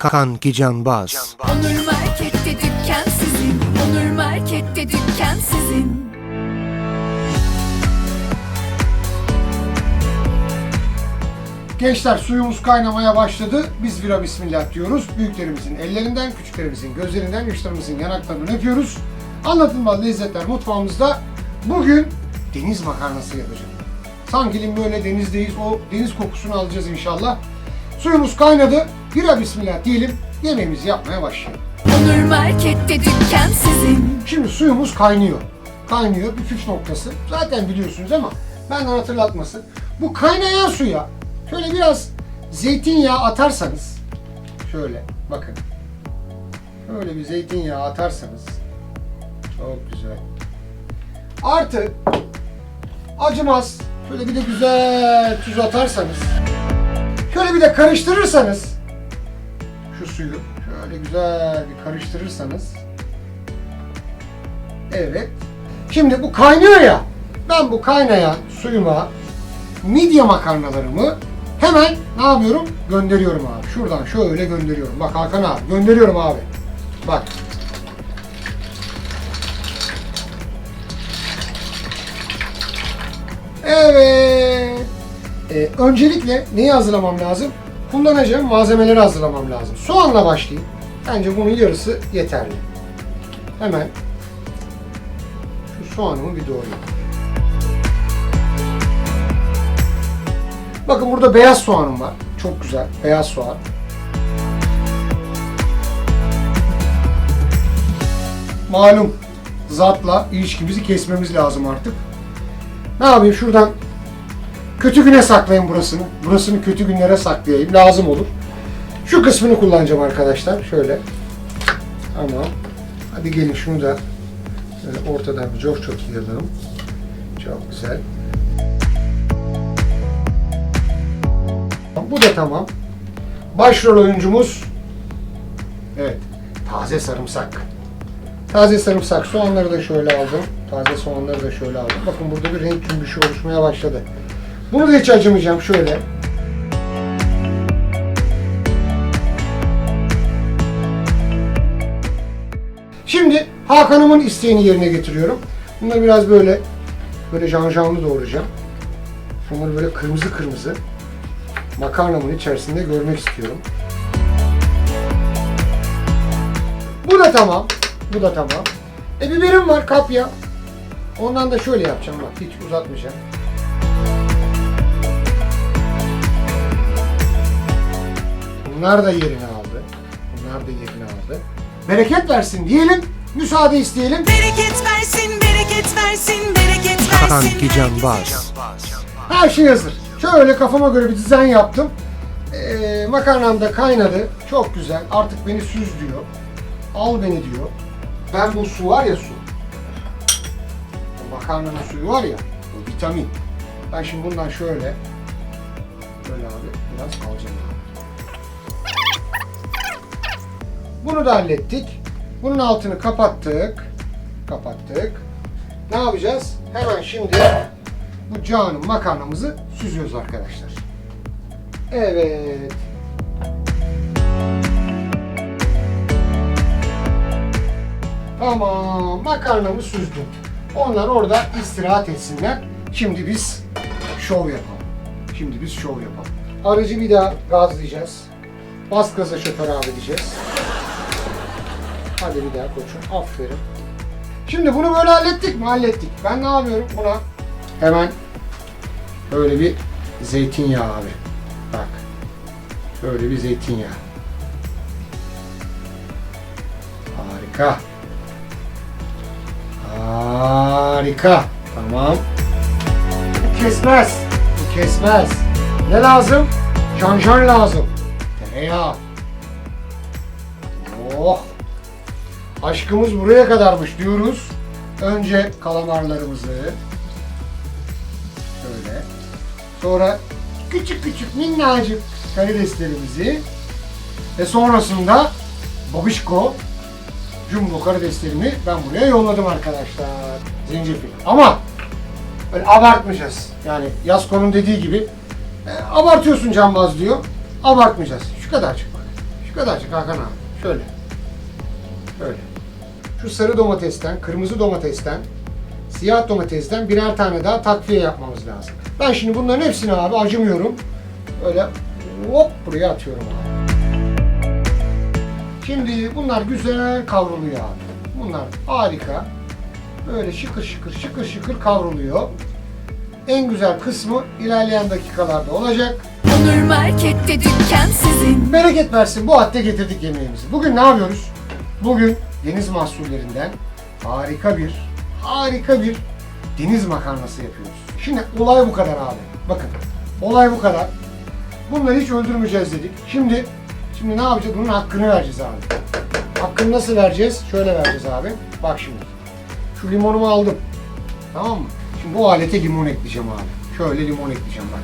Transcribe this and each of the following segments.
Kanki Canbaz. Onur Market'te dükkan sizin. Onur Market'te dükkan sizin. Gençler suyumuz kaynamaya başladı. Biz vira bismillah diyoruz. Büyüklerimizin ellerinden, küçüklerimizin gözlerinden, yaşlarımızın yanaklarından öpüyoruz. Anlatılmaz lezzetler mutfağımızda bugün deniz makarnası yapacağım. Sanki böyle denizdeyiz. O deniz kokusunu alacağız inşallah. Suyumuz kaynadı. Vira bismillah diyelim. Yemeğimizi yapmaya başlayalım. Onur Market'te dükkan sizin. Şimdi suyumuz kaynıyor. Kaynıyor bir püf noktası. Zaten biliyorsunuz ama benden hatırlatması. Bu kaynayan suya şöyle biraz zeytinyağı atarsanız şöyle bakın. Şöyle bir zeytinyağı atarsanız çok güzel. Artı acımaz. Şöyle bir de güzel tuz atarsanız şöyle bir de karıştırırsanız şu suyu şöyle güzel bir karıştırırsanız Evet. Şimdi bu kaynıyor ya. Ben bu kaynayan suyuma midye makarnalarımı hemen ne yapıyorum? Gönderiyorum abi. Şuradan şöyle gönderiyorum. Bak Hakan abi gönderiyorum abi. Bak. Evet. Ee, öncelikle neyi hazırlamam lazım? Kullanacağım malzemeleri hazırlamam lazım. Soğanla başlayayım. Bence bunun yarısı yeterli. Hemen şu soğanımı bir doğrayayım. Bakın burada beyaz soğanım var. Çok güzel. Beyaz soğan. Malum zatla ilişkimizi kesmemiz lazım artık. Ne yapayım şuradan kötü güne saklayayım burasını. Burasını kötü günlere saklayayım. Lazım olur. Şu kısmını kullanacağım arkadaşlar. Şöyle. Tamam. Hadi gelin şunu da Şöyle ortadan bir çok çok yayalım. Çok güzel. Bu da tamam. Başrol oyuncumuz Evet. Taze sarımsak. Taze sarımsak. Soğanları da şöyle aldım. Taze soğanları da şöyle aldım. Bakın burada bir renk cümbüşü oluşmaya başladı. Bunu da hiç acımayacağım. Şöyle. Şimdi Hakan'ımın isteğini yerine getiriyorum. Bunları biraz böyle böyle janjanlı doğrayacağım. Bunları böyle kırmızı kırmızı makarnamın içerisinde görmek istiyorum. Bu da tamam. Bu da tamam. E biberim var kapya. Ondan da şöyle yapacağım bak hiç uzatmayacağım. Bunlar da yerini aldı. Bunlar da yerini aldı. Bereket versin diyelim. Müsaade isteyelim. Bereket versin, bereket versin, bereket versin. Kanki Canbaz. Her şey hazır. Şöyle kafama göre bir dizayn yaptım. Ee, makarnam da kaynadı. Çok güzel. Artık beni süz diyor. Al beni diyor. Ben bu su var ya su. O makarnanın suyu var ya. O vitamin. Ben şimdi bundan şöyle böyle abi biraz alacağım abi. Bunu da hallettik. Bunun altını kapattık. Kapattık. Ne yapacağız? Hemen şimdi bu canım makarnamızı süzüyoruz arkadaşlar. Evet. Tamam. Makarnamı süzdüm. Onlar orada istirahat etsinler. Şimdi biz şov yapalım. Şimdi biz şov yapalım. Aracı bir daha gazlayacağız. Bas gaza şoför abi diyeceğiz. Hadi bir daha koçum. Aferin. Şimdi bunu böyle hallettik mi? Hallettik. Ben ne yapıyorum? Buna hemen böyle bir zeytinyağı abi. Bak. Şöyle bir zeytinyağı. Harika. Harika. Tamam. Bu kesmez. Bu kesmez. Ne lazım? Janjan lazım. Tereyağı. Oh. Aşkımız buraya kadarmış diyoruz. Önce kalamarlarımızı şöyle. Sonra küçük küçük minnacık karideslerimizi ve sonrasında babişko jumbo karideslerimi ben buraya yolladım arkadaşlar. Zencefil. Ama böyle abartmayacağız. Yani Yasko'nun dediği gibi e, abartıyorsun cambaz diyor. Abartmayacağız. Şu kadarcık bak. Şu kadarcık Hakan abi. Şöyle. Böyle. Şu sarı domatesten, kırmızı domatesten, siyah domatesten birer tane daha takviye yapmamız lazım. Ben şimdi bunların hepsini abi acımıyorum. Böyle hop buraya atıyorum abi. Şimdi bunlar güzel kavruluyor abi. Bunlar harika. Böyle şıkır şıkır şıkır şıkır kavruluyor. En güzel kısmı ilerleyen dakikalarda olacak. Onur Market'te dükkan sizin. Bereket versin bu hatta getirdik yemeğimizi. Bugün ne yapıyoruz? Bugün deniz mahsullerinden harika bir, harika bir deniz makarnası yapıyoruz. Şimdi olay bu kadar abi. Bakın olay bu kadar. Bunları hiç öldürmeyeceğiz dedik. Şimdi şimdi ne yapacağız? Bunun hakkını vereceğiz abi. Hakkını nasıl vereceğiz? Şöyle vereceğiz abi. Bak şimdi. Şu limonumu aldım. Tamam mı? Şimdi bu alete limon ekleyeceğim abi. Şöyle limon ekleyeceğim bak.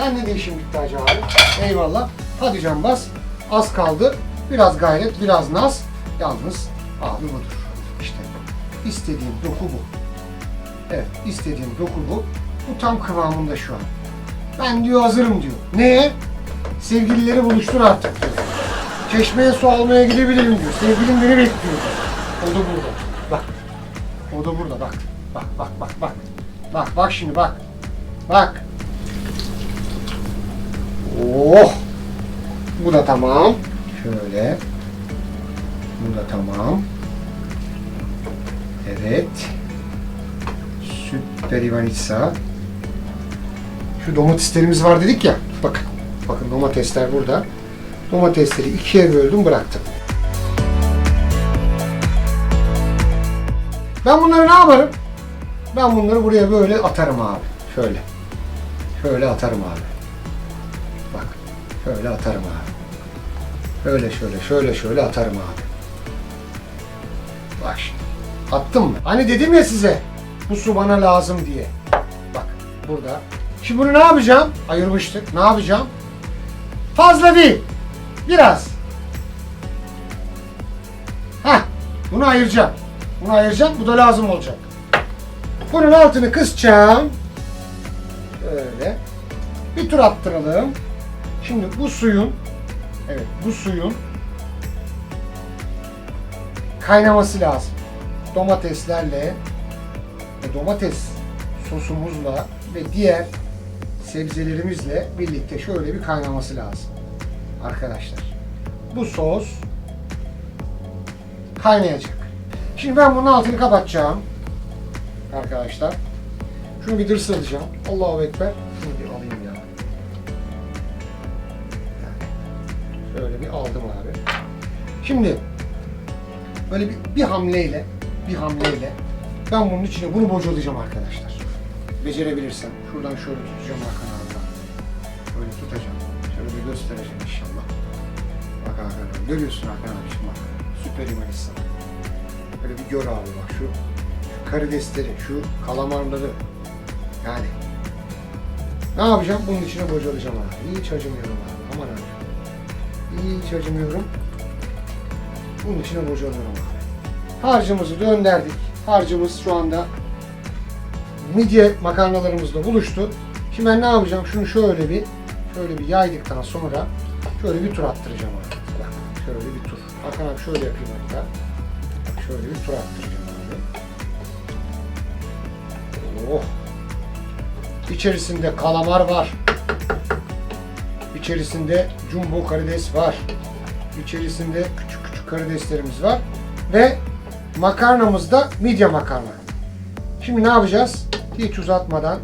Sen ne değişim bitti Hacı? Eyvallah. Hadi can bas. Az kaldı. Biraz gayret, biraz naz. Yalnız abi budur. İşte istediğim doku bu. Evet, istediğim doku bu. Bu tam kıvamında şu an. Ben diyor hazırım diyor. Neye? Sevgilileri buluştur artık diyor. Çeşmeye su almaya gidebilirim diyor. Sevgilim beni bekliyor. O da burada. Bak. O da burada bak. Bak bak bak bak. Bak bak şimdi bak. Bak. Oh! Bu da tamam. Şöyle. Bu da tamam. Evet. Süper Ivanitsa. Şu domateslerimiz var dedik ya. Bakın. Bakın domatesler burada. Domatesleri ikiye böldüm bıraktım. Ben bunları ne yaparım? Ben bunları buraya böyle atarım abi. Şöyle. Şöyle atarım abi. Bak şöyle atarım abi. Şöyle şöyle şöyle şöyle atarım abi. Bak şimdi. Attım mı? Hani dedim ya size bu su bana lazım diye. Bak burada. Şimdi bunu ne yapacağım? Ayırmıştık. Ne yapacağım? Fazla değil. Biraz. Heh. Bunu ayıracağım. Bunu ayıracağım. Bu da lazım olacak. Bunun altını kısacağım. Böyle. Bir tur attıralım. Şimdi bu suyun evet bu suyun kaynaması lazım. Domateslerle ve domates sosumuzla ve diğer sebzelerimizle birlikte şöyle bir kaynaması lazım. Arkadaşlar. Bu sos kaynayacak. Şimdi ben bunun altını kapatacağım. Arkadaşlar. Şunu bir dırsılacağım. Allahu Ekber. Şunu bir alayım ya. Şöyle bir aldım abi. Şimdi böyle bir, bir hamleyle bir hamleyle ben bunun içine bunu bocalayacağım arkadaşlar. Becerebilirsem. Şuradan şöyle tutacağım Hakan. Böyle tutacağım. Şöyle bir göstereceğim inşallah. Bak Hakan abi. Görüyorsun Hakan bak. Süper imanistan. Böyle bir gör abi bak şu, şu karidesleri, şu kalamarları. Yani ne yapacağım? Bunun içine bocalayacağım abi. Hiç acımıyorum abi. Aman abi. Hiç acımıyorum. Bunun içine bocalıyorum abi. Harcımızı döndürdük. Harcımız şu anda midye makarnalarımızla buluştu. Şimdi ben ne yapacağım? Şunu şöyle bir şöyle bir yaydıktan sonra şöyle bir tur attıracağım abi. Bak, şöyle bir tur. Hakan abi şöyle yapayım hatta. Şöyle bir tur attıracağım abi. Oh. İçerisinde kalamar var. İçerisinde jumbo karides var. İçerisinde küçük küçük karideslerimiz var. Ve makarnamız da midye makarna. Şimdi ne yapacağız? Hiç uzatmadan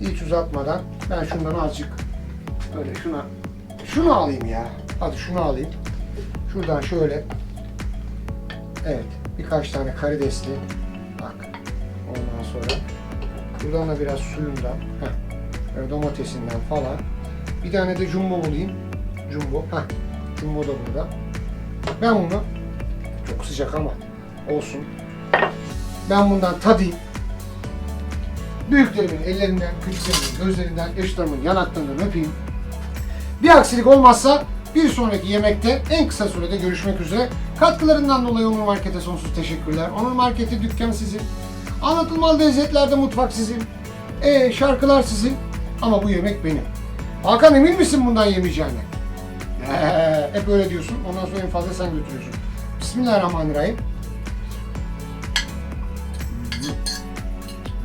hiç uzatmadan ben şundan azıcık böyle şuna şunu alayım ya. Hadi şunu alayım. Şuradan şöyle evet birkaç tane karidesli bak ondan sonra buradan da biraz suyundan heh, domatesinden falan bir tane de jumbo bulayım. Jumbo. Heh, jumbo da burada. Ben bunu çok sıcak ama olsun. Ben bundan tadayım. Büyüklerimin ellerinden, küçüklerimin gözlerinden, yaşlarımın yanaklarından öpeyim. Bir aksilik olmazsa bir sonraki yemekte en kısa sürede görüşmek üzere. Katkılarından dolayı Onur Market'e sonsuz teşekkürler. Onur Market'i dükkan sizin. Anlatılmaz lezzetlerde mutfak sizin. E şarkılar sizin ama bu yemek benim. Hakan emin misin bundan yemeyeceğine? Hep öyle diyorsun. Ondan sonra en fazla sen götürüyorsun. Bismillahirrahmanirrahim.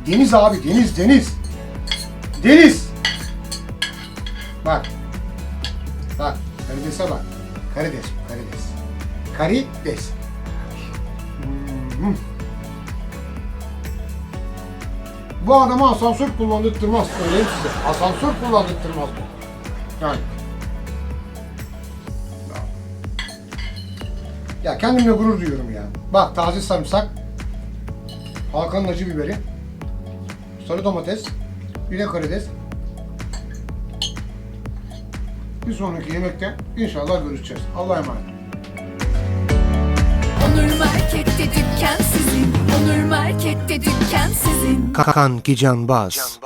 Deniz abi, deniz, deniz. Deniz. Bak. Bak, karidese bak. Karides, karides. Karides. Hmm. Bu adama asansör kullandırtmaz. Söyleyeyim size. Asansör kullandırtmaz. Yani. Ya kendimle gurur duyuyorum ya. Bak taze sarımsak, Hakan'ın acı biberi, sarı domates, bir de karides. Bir sonraki yemekte inşallah görüşeceğiz. Allah'a emanet. Onur Market'te dükkan sizin. Onur Market'te dükkan sizin. Kanki Canbaz.